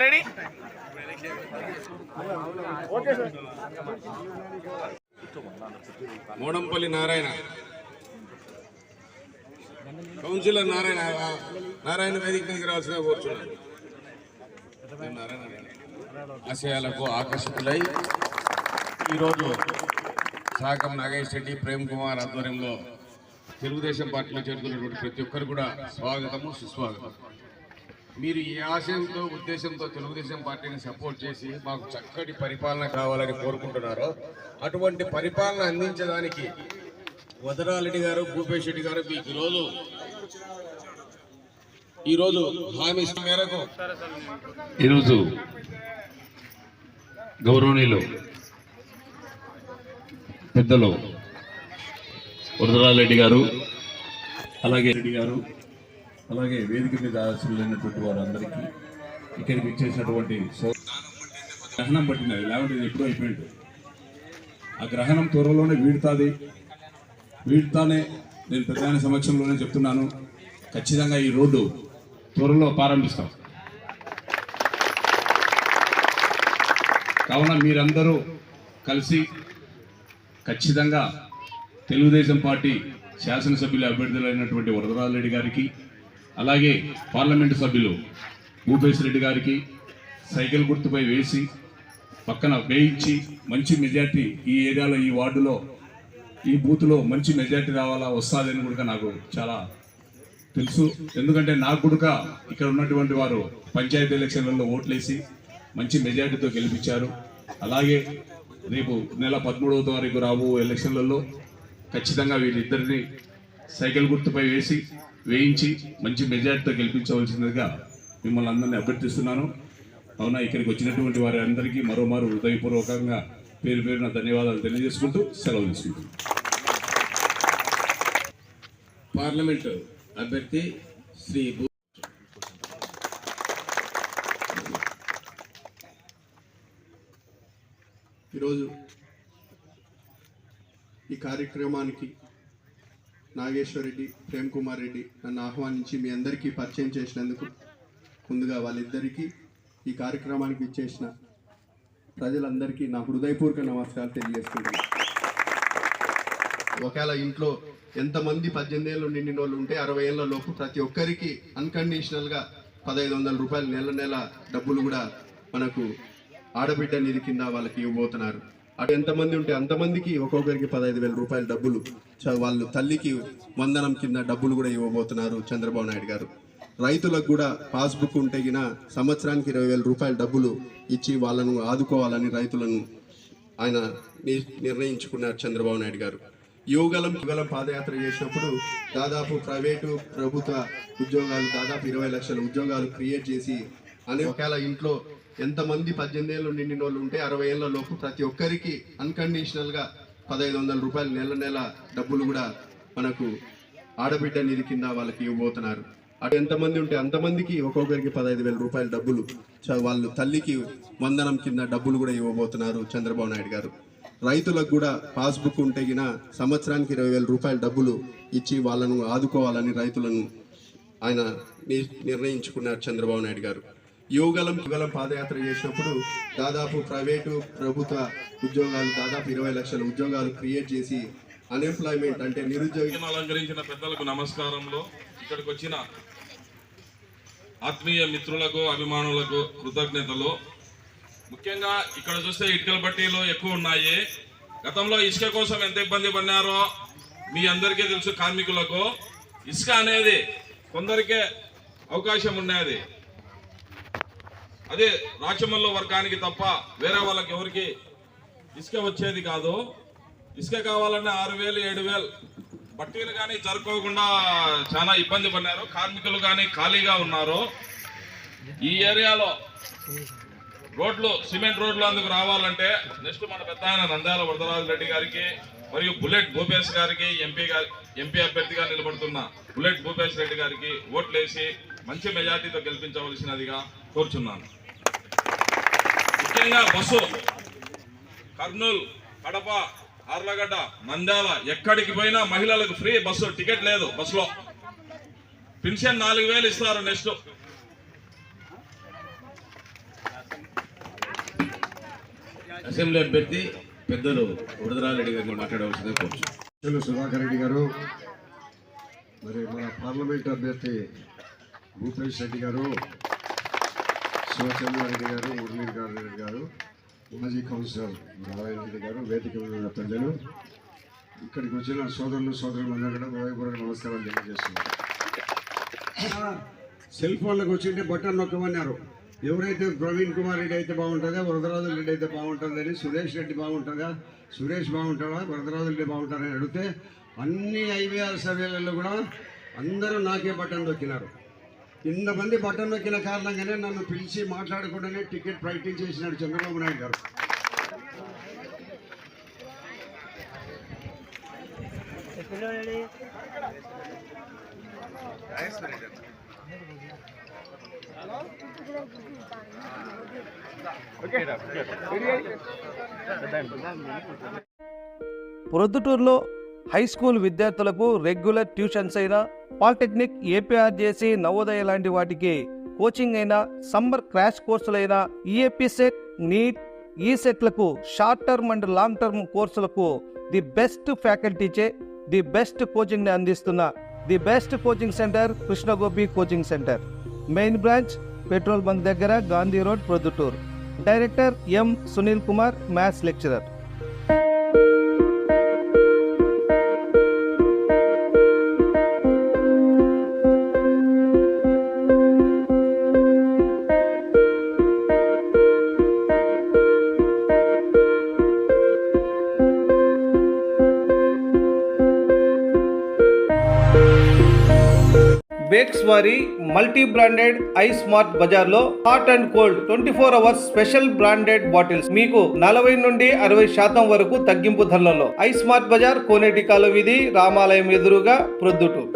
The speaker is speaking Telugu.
రెడీ? మోడంపల్లి నారాయణ. కౌన్సిలర్ నారాయణ నారాయణ వేదిక మీదకి రావాల్సిన కూర్చున్నాను. ఆశయాలకు ఆకర్షితులై ఈరోజు సాకం నాగేష్ రెడ్డి ప్రేమ్ కుమార్ ఆధ్వర్యంలో తెలుగుదేశం పార్టీలో చేరుతున్నటువంటి ప్రతి ఒక్కరు కూడా స్వాగతము సుస్వాగతం. మీరు ఈ ఆశయంతో ఉద్దేశంతో తెలుగుదేశం పార్టీని సపోర్ట్ చేసి మాకు చక్కటి పరిపాలన కావాలని కోరుకుంటున్నారో అటువంటి పరిపాలన అందించడానికి వదరారెడ్డి గారు భూపేష్ రెడ్డి గారు మీకు ఈరోజు ఈరోజు హామీ మేరకు ఈరోజు గౌరవనీయులు పెద్దలు వరదరారెడ్డి గారు అలాగే రెడ్డి గారు అలాగే వేదిక మీద ఆశలైనటువంటి వారందరికీ ఇక్కడికి ఇచ్చేసినటువంటి గ్రహణం పట్టినది లేకుంటే ఇది ఎప్పుడో అయిపోయింది. ఆ గ్రహణం త్వరలోనే వీడుతుంది. వీడుతానే నేను ప్రధాన సమక్షంలోనే చెప్తున్నాను. ఖచ్చితంగా ఈ రోడ్డు త్వరలో ప్రారంభిస్తాం. కావున మీరందరూ కలిసి ఖచ్చితంగా తెలుగుదేశం పార్టీ శాసనసభ్యులు అభ్యర్థులైనటువంటి వరదరాజరెడ్డి గారికి అలాగే పార్లమెంటు సభ్యులు భూపేశ్ రెడ్డి గారికి సైకిల్ గుర్తుపై వేసి పక్కన వేయించి మంచి మెజార్టీ ఈ ఏరియాలో ఈ వార్డులో ఈ బూత్లో మంచి మెజార్టీ రావాలా వస్తుందని కూడా నాకు చాలా తెలుసు. ఎందుకంటే నాకు కూడా ఇక్కడ ఉన్నటువంటి వారు పంచాయతీ ఎలక్షన్లలో ఓట్లేసి మంచి మెజార్టీతో గెలిపించారు. అలాగే రేపు నెల పదమూడవ తారీఖు రాబో ఎలక్షన్లలో ఖచ్చితంగా వీళ్ళిద్దరిని సైకిల్ గుర్తుపై వేసి వేయించి మంచి మెజార్టీతో గెలిపించవలసిందిగా మిమ్మల్ని అందరినీ అభ్యర్థిస్తున్నాను. అవునా ఇక్కడికి వచ్చినటువంటి వారి అందరికీ మరోమారు హృదయపూర్వకంగా పేరు పేరున ధన్యవాదాలు తెలియజేసుకుంటూ సెలవు తీసుకుంటున్నాను. పార్లమెంటు అభ్యర్థి శ్రీ భూ ఈరోజు ఈ కార్యక్రమానికి నాగేశ్వర్ రెడ్డి ప్రేమ్ కుమార్ రెడ్డి నన్ను ఆహ్వానించి మీ అందరికీ పరిచయం చేసినందుకు ముందుగా వాళ్ళిద్దరికీ ఈ కార్యక్రమానికి ఇచ్చేసిన ప్రజలందరికీ నా హృదయపూర్వక నమస్కారాలు తెలియజేస్తున్నాను. ఒకవేళ ఇంట్లో ఎంతమంది పద్దెనిమిది ఏళ్ళు నిండిన వాళ్ళు ఉంటే అరవై ఏళ్ళ లోపు ప్రతి ఒక్కరికి అన్కండిషనల్గా పదహైదు వందల రూపాయలు నెల నెల డబ్బులు కూడా మనకు ఆడబిడ్డ నిధి కింద వాళ్ళకి ఇవ్వబోతున్నారు. అటు ఎంతమంది ఉంటే అంతమందికి ఒక్కొక్కరికి పదహైదు వేల రూపాయల డబ్బులు. చ- వాళ్ళు తల్లికి వందనం కింద డబ్బులు కూడా ఇవ్వబోతున్నారు చంద్రబాబు నాయుడు గారు. రైతులకు కూడా పాస్బుక్ ఉంటే గిన సంవత్సరానికి ఇరవై వేల రూపాయల డబ్బులు ఇచ్చి వాళ్ళను ఆదుకోవాలని రైతులను ఆయన ని- నిర్ణయించుకున్నారు చంద్రబాబు నాయుడు గారు. యువగలం యుగలం పాదయాత్ర చేసినప్పుడు దాదాపు ప్రైవేటు ప్రభుత్వ ఉద్యోగాలు దాదాపు ఇరవై లక్షల ఉద్యోగాలు క్రియేట్ చేసి అనే ఒకవేళ ఇంట్లో ఎంతమంది పద్దెనిమిది ఏళ్ళు నిండిన వాళ్ళు ఉంటే అరవై ఏళ్ళ లోపు ప్రతి ఒక్కరికి అన్కండిషనల్గా పదహైదు వందల రూపాయలు నెల నెల డబ్బులు కూడా మనకు ఆడబిడ్డ నిధి కింద వాళ్ళకి ఇవ్వబోతున్నారు. అటు ఎంతమంది ఉంటే అంతమందికి ఒక్కొక్కరికి పదహైదు వేల రూపాయల డబ్బులు. చ- వాళ్ళు తల్లికి వందనం కింద డబ్బులు కూడా ఇవ్వబోతున్నారు చంద్రబాబు నాయుడు గారు. రైతులకు కూడా పాస్బుక్ ఉంటే గిన సంవత్సరానికి ఇరవై వేల రూపాయల డబ్బులు ఇచ్చి వాళ్ళను ఆదుకోవాలని రైతులను ఆయన ని- నిర్ణయించుకున్నారు చంద్రబాబు నాయుడు గారు. యువగలం యువగలం పాదయాత్ర చేసినప్పుడు దాదాపు ప్రైవేటు ప్రభుత్వ ఉద్యోగాలు దాదాపు ఇరవై లక్షల ఉద్యోగాలు క్రియేట్ చేసి అన్ఎంప్లాయ్మెంట్ అంటే నిరుద్యోగం అలంకరించిన పెద్దలకు నమస్కారంలో ఇక్కడికి వచ్చిన ఆత్మీయ మిత్రులకు అభిమానులకు కృతజ్ఞతలు. ముఖ్యంగా ఇక్కడ చూస్తే ఇటుకల పట్టీలు ఎక్కువ ఉన్నాయి. గతంలో ఇసుక కోసం ఎంత ఇబ్బంది పడినారో మీ అందరికీ తెలుసు కార్మికులకు. ఇసుక అనేది కొందరికే అవకాశం ఉన్నది. అదే రాచమల్ల వర్గానికి తప్ప వేరే వాళ్ళకి ఎవరికి ఇసుక వచ్చేది కాదు. ఇసుక కావాలన్నా ఆరు వేలు ఏడు వేలు. బట్టీలు కానీ జరుపుకోకుండా చాలా ఇబ్బంది పడినారు కార్మికులు కానీ ఖాళీగా ఉన్నారు. ఈ ఏరియాలో రోడ్లు సిమెంట్ రోడ్లు అందుకు రావాలంటే నెక్స్ట్ మన పెద్ద ఆయన నంద్యాల వరదరాజు రెడ్డి గారికి మరియు బుల్లెట్ భూపేష్ గారికి ఎంపీ గారి ఎంపీ అభ్యర్థిగా నిలబడుతున్న బుల్లెట్ భూపేష్ రెడ్డి గారికి ఓట్లేసి మంచి మెజార్టీతో గెలిపించవలసినదిగా కోరుచున్నాను. ముఖ్యంగా బస్సు కర్నూలు కడప ఆర్లగడ్డ నంద్యాల ఎక్కడికి పోయినా మహిళలకు ఫ్రీ బస్సు టికెట్ లేదు బస్సులో. పెన్షన్ నాలుగు వేలు ఇస్తారు నెక్స్ట్. అసెంబ్లీ అభ్యర్థి పెద్దలు వరదరారెడ్డి గారిని మాట్లాడవలసిందే కోరుచు సుధాకర్ రెడ్డి గారు మరి మన పార్లమెంట్ అభ్యర్థి భూపేష్ రెడ్డి గారు శివచంద్రారెడ్డి గారు రెడ్డి గారు కౌన్సిలర్ నారాయణరెడ్డి గారు వేదిక ఉన్న ఇక్కడికి వచ్చిన సోదరులు సోదరులు అందరూ కూడా హృదయపూర్వక నమస్కారాలు తెలియజేస్తున్నారు. సెల్ ఫోన్లకు వచ్చింటే బట్టన్ నొక్కమన్నారు. ఎవరైతే ప్రవీణ్ కుమార్ రెడ్డి అయితే బాగుంటుందా వరదరాజు రెడ్డి అయితే బాగుంటుందని సురేష్ రెడ్డి బాగుంటుందా సురేష్ బాగుంటాడా వరదరాజు రెడ్డి బాగుంటారని అడిగితే అన్ని ఐవీఆర్ సర్వేలలో కూడా అందరూ నాకే బటన్ నొక్కినారు. ఇంతమంది బటన్ నొక్కిన కారణంగానే నన్ను పిలిచి మాట్లాడకుండానే టికెట్ ప్రకటించేసినాడు చేసినాడు చంద్రబాబు నాయుడు గారు. ప్రొద్దుటూరులో హై స్కూల్ విద్యార్థులకు రెగ్యులర్ ట్యూషన్స్ అయినా పాలిటెక్నిక్ ఏపీఆర్జేసి నవోదయ లాంటి వాటికి కోచింగ్ అయినా సమ్మర్ క్రాష్ కోర్సులైనా ఈఏపీ సెట్ నీట్ ఈ సెట్లకు short term and long term కోర్సులకు ది బెస్ట్ ఫ్యాకల్టీచే ది బెస్ట్ కోచింగ్ని అందిస్తున్న the best coaching centre Krishnagopi coaching centre. Main branch petrol bunk దగ్గర Gandhi road Proddatur. Director M Sunil Kumar maths lecturer. Bakes వారి మల్టీ బ్రాండెడ్ ఐ స్మార్ట్ బజార్లో hot and cold twenty four hours special branded bottles మీకు నలభై నుండి అరవై శాతం వరకు తగ్గింపు ధరలలో. ఐ స్మార్ట్ బజార్ కోనేటి కాలువ వీధి రామాలయం ఎదురుగా ప్రొద్దుటూరు.